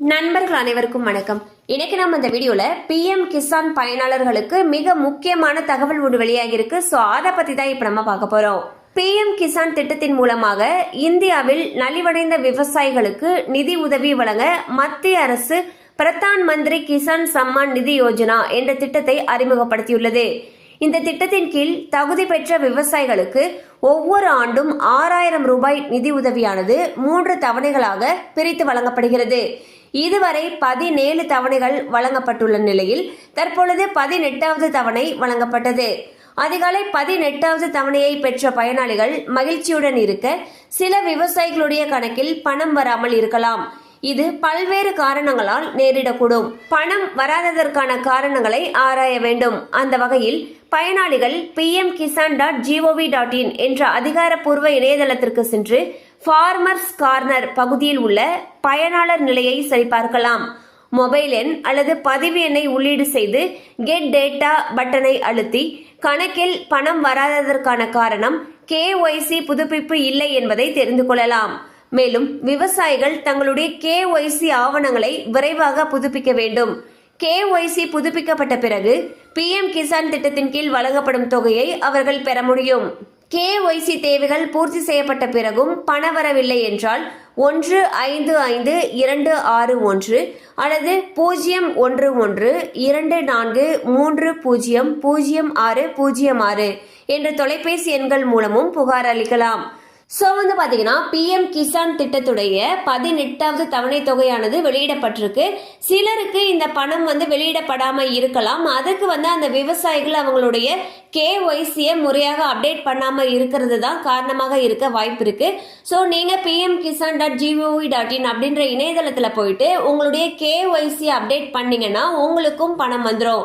நண்பர்கள் அனைவருக்கும் வணக்கம். இன்னைக்கு நம்ம இந்த வீடியோல பிஎம் கிசான் பயனாளர்களுக்கு மிக முக்கியமான தகவல் ஒன்று வெளியாகி இருக்கு. ஸோ அதை பத்தி தான் இப்போ நம்ம பார்க்க போறோம். பிஎம் கிசான் திட்டத்தின் மூலமாக இந்தியாவில் நலிவடைந்த விவசாயிகளுக்கு நிதி உதவி வழங்க மத்திய அரசு பிரதான் மந்திரி கிசான் சம்மான் நிதி யோஜனா என்ற திட்டத்தை அறிமுகப்படுத்தியுள்ளது. இந்த திட்டத்தின் கீழ் தகுதி பெற்ற விவசாயிகளுக்கு ஒவ்வொரு ஆண்டும் ஆறாயிரம் ரூபாய் நிதி உதவியானது மூன்று தவணைகளாக பிரித்து வழங்கப்படுகிறது. இதுவரை பதினேழு தவணைகள் வழங்கப்பட்டுள்ள நிலையில் தற்பொழுது பதினெட்டாவது தவணை வழங்கப்பட்டது. அதிகாலை பதினெட்டாவது தவணையை பெற்ற பயனாளிகள் மகிழ்ச்சியுடன் இருக்க சில விவசாயிகளுடைய கணக்கில் பணம் வராமல் இருக்கலாம். இது பல்வேறு காரணங்களால் நேரிடக்கூடும். பணம் வராததற்கான காரணங்களை ஆராய வேண்டும். அந்த வகையில் பயனாளிகள் PM Kisan dot GOV dot in என்ற அதிகாரப்பூர்வ இணையதளத்திற்கு சென்று ஃபார்மர்ஸ் கார்னர் பகுதியில் உள்ள பயனாளர் நிலையை சரிபார்க்கலாம். மொபைல் எண் அல்லது பதிவு எண்ணை உள்ளீடு செய்து கெட் டேட்டா பட்டனை அழுத்தி கணக்கில் பணம் வராததற்கான காரணம் கேஒய்சி புதுப்பிப்பு இல்லை என்பதை தெரிந்து கொள்ளலாம். மேலும் விவசாயிகள் தங்களுடைய கேஒய்சி ஆவணங்களை விரைவாக புதுப்பிக்க வேண்டும். கேஒய்சி புதுப்பிக்கப்பட்ட பிறகு பிஎம் கிசான் திட்டத்தின் கீழ் வழங்கப்படும் தொகையை அவர்கள் பெற முடியும். கேஒய்சி தேவைகள் பூர்த்தி செய்யப்பட்ட பிறகும் பண வரவில்லை என்றால் ஒன்று ஐந்து ஐந்து இரண்டு ஆறு ஒன்று அல்லது பூஜ்ஜியம் ஒன்று ஒன்று இரண்டு நான்கு மூன்று பூஜ்ஜியம் பூஜ்ஜியம் ஆறு பூஜ்ஜியம் ஆறு என்ற தொலைபேசி எண்கள் மூலமும் புகார் அளிக்கலாம். ஸோ வந்து பார்த்தீங்கன்னா பிஎம் கிசான் திட்டத்துடைய பதினெட்டாவது தவணை தொகையானது வெளியிடப்பட்டிருக்கு. சிலருக்கு இந்த பணம் வந்து வெளியிடப்படாமல் இருக்கலாம். அதுக்கு வந்து அந்த விவசாயிகள் அவங்களுடைய கேஒய்சியை முறையாக அப்டேட் பண்ணாமல் இருக்கிறது தான் காரணமாக இருக்க வாய்ப்பு இருக்கு ஸோ நீங்கள் PM Kisan dot GOV dot in அப்படின்ற இணையதளத்தில் போயிட்டு உங்களுடைய கேஒய்சி அப்டேட் பண்ணீங்கன்னா உங்களுக்கும் பணம் வந்துடும்